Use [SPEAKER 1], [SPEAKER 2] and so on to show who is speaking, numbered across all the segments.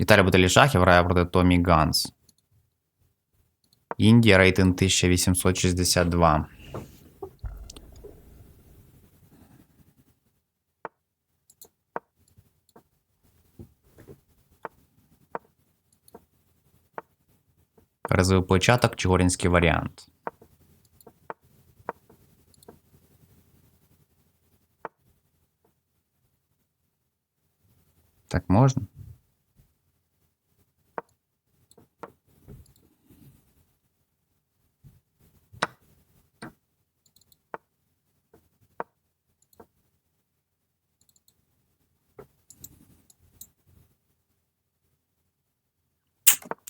[SPEAKER 1] Віталій Баталій Шахів грає проти Томі Ганс. Індія рейтинг 1862. Перезвив початок чигоринський варіант. Так можна?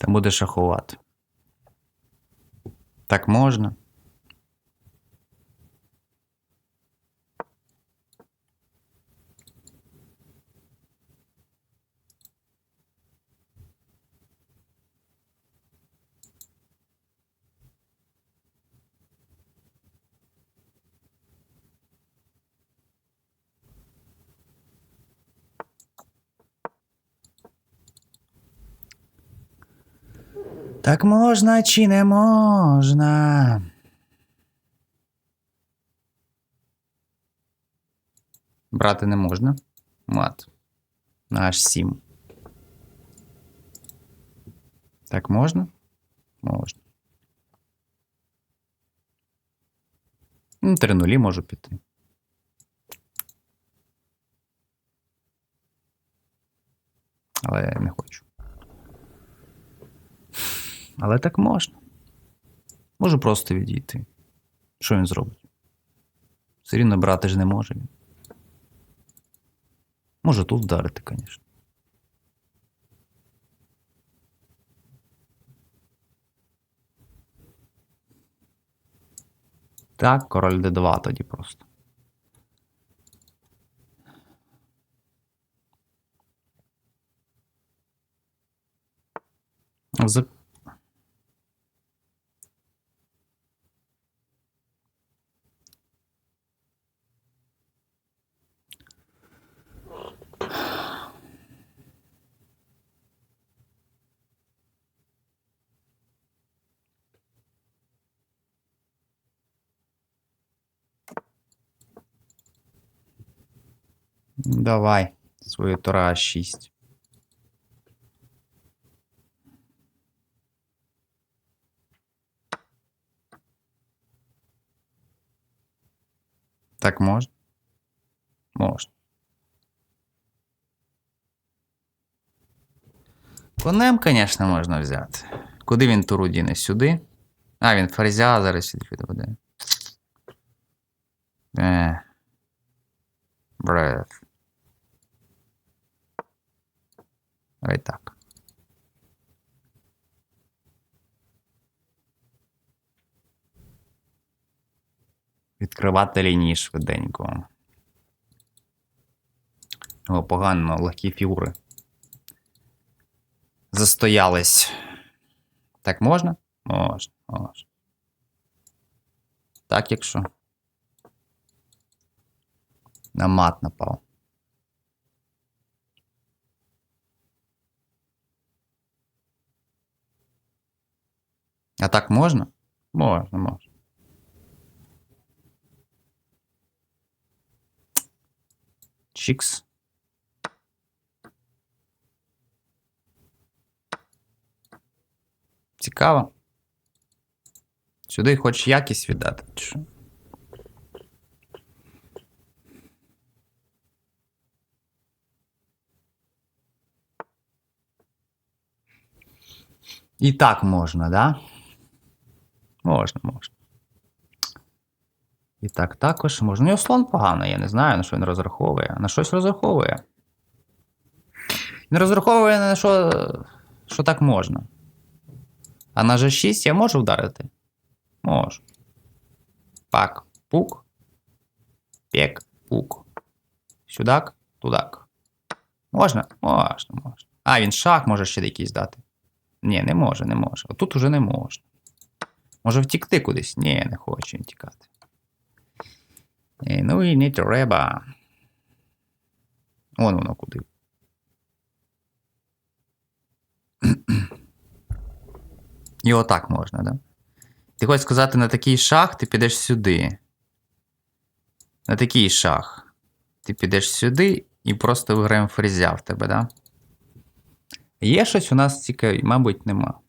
[SPEAKER 1] Та буде шахувати. Так можна? Так можна чи не можна? Брати не можна. Мат. На аж 7. Так можна? Можна. Ну, три нулі можу піти. Але не хочу. Але так можна. Можу просто відійти. Що він зробить? Все рівно брати ж не може він. Може тут вдарити, звісно. Так, король d2 тоді просто. Давай, свою Тора 6. Так можна? Можна. Конем, звісно, можна взяти. Куди він туру діне? Сюди? А, він ферзя зараз сюди підведе. Е. Бред. Давай так. Відкривати лінії швиденько. О, погано, легкі фігури. Застоялись. Так можна? Можна, можна. Так, якщо. На мат напав. А так можна? Можна, можна. Чікс. Цікаво. Сюди хоч якість віддати, чи що? І так можна, да? Можна, можна. І так також можна. У нього слон поганий, я не знаю, на що він розраховує. На щось розраховує. Він розраховує на що, що так можна. А на G6 я можу вдарити? Можу. Пак, пук. Пек, пук. Сюдак, тудак. Можна? Можна, можна. А, він шах може ще якийсь дати. Ні, не може, не може. Отут уже не можна. Може втікти кудись? Ні, не хочу втікати. Е, ну і не треба. Вон воно куди. І отак можна, да? Ти хочеш сказати, на такий шах ти підеш сюди. На такий шах. Ти підеш сюди і просто виграємо фрізя в тебе, да? Є щось у нас цікаве, мабуть, нема.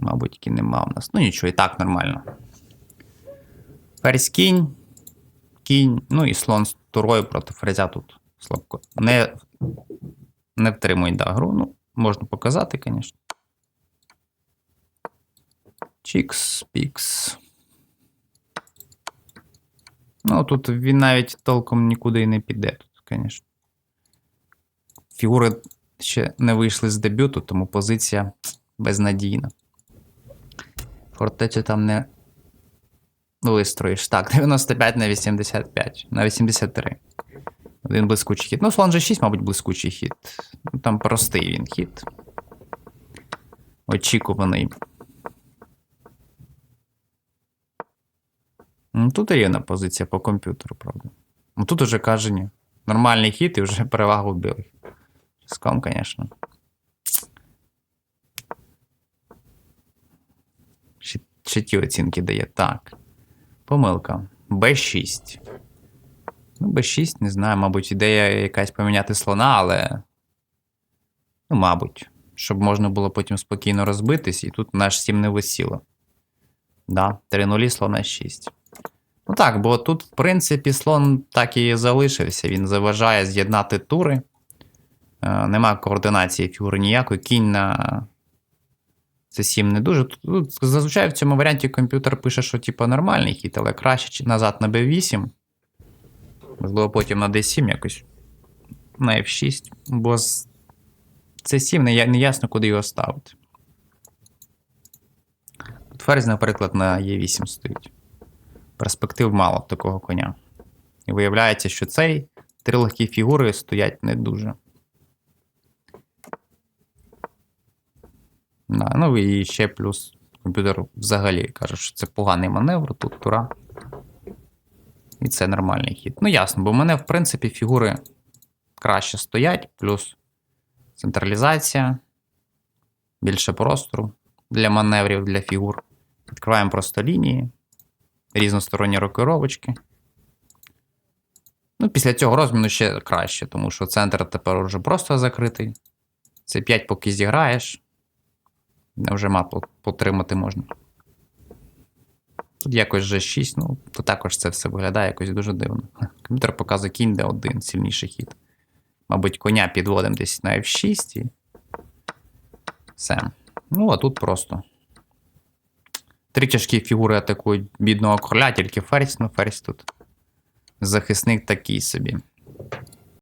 [SPEAKER 1] Мабуть, і нема у нас. Ну нічого, і так нормально. Ферзь кінь, кінь, ну і слон з турою проти ферзя тут слабко. Не, не втримує да, гру. Ну, можна показати, звісно. Чікс, пікс. Ну, тут він навіть толком нікуди і не піде, тут, звісно. Фігури ще не вийшли з дебюту, тому позиція безнадійна. Фортецю там не вистроїш. Так, 95 на 85, на 83. Один блискучий хід. Ну, слон G6, мабуть, блискучий хід. Ну, Там простий він хід. Очікуваний. Ну, тут і є на позиція по комп'ютеру, правда. Ну тут уже каже ні. Нормальний хід і вже перевагу білих. Ском, звісно. Ті оцінки дає. Так. Помилка. Б6. Ну, Б6, не знаю, мабуть, ідея якась поміняти слона, але. Ну, мабуть. Щоб можна було потім спокійно розбитись, і тут наш 7 не висіло. Да, 3 нулі, слона 6. Ну так, бо тут, в принципі, слон так і залишився. Він заважає з'єднати тури. Е, нема координації фігури ніякої. Кінь на C7 не дуже. Тут, зазвичай в цьому варіанті комп'ютер пише, що типу, нормальний хід, але краще назад на B8. Можливо, потім на D7 якось. На F6. Бо з C7 не, не ясно, куди його ставити. Тут ферзь, наприклад, на E8 стоїть. Перспектив мало такого коня. І виявляється, що цей три легкі фігури стоять не дуже. Да, ну і ще плюс комп'ютер взагалі каже, що це поганий маневр, тут тура. І це нормальний хід. Ну, ясно, бо в мене, в принципі, фігури краще стоять, плюс централізація, більше простору для маневрів, для фігур. Відкриваємо просто лінії, різносторонні рокировочки. Ну, після цього розміну ще краще, тому що центр тепер вже просто закритий. Це 5 поки зіграєш. Вже мат потримати можна. Тут якось вже 6, ну, то також це все виглядає якось дуже дивно. Комп'ютер показує кінь D1, сильніший хід. Мабуть, коня підводимо десь на F6 і. Все. Ну, а тут просто. Три тяжкі фігури атакують бідного короля, тільки ферзь, ну ферзь тут. Захисник такий собі.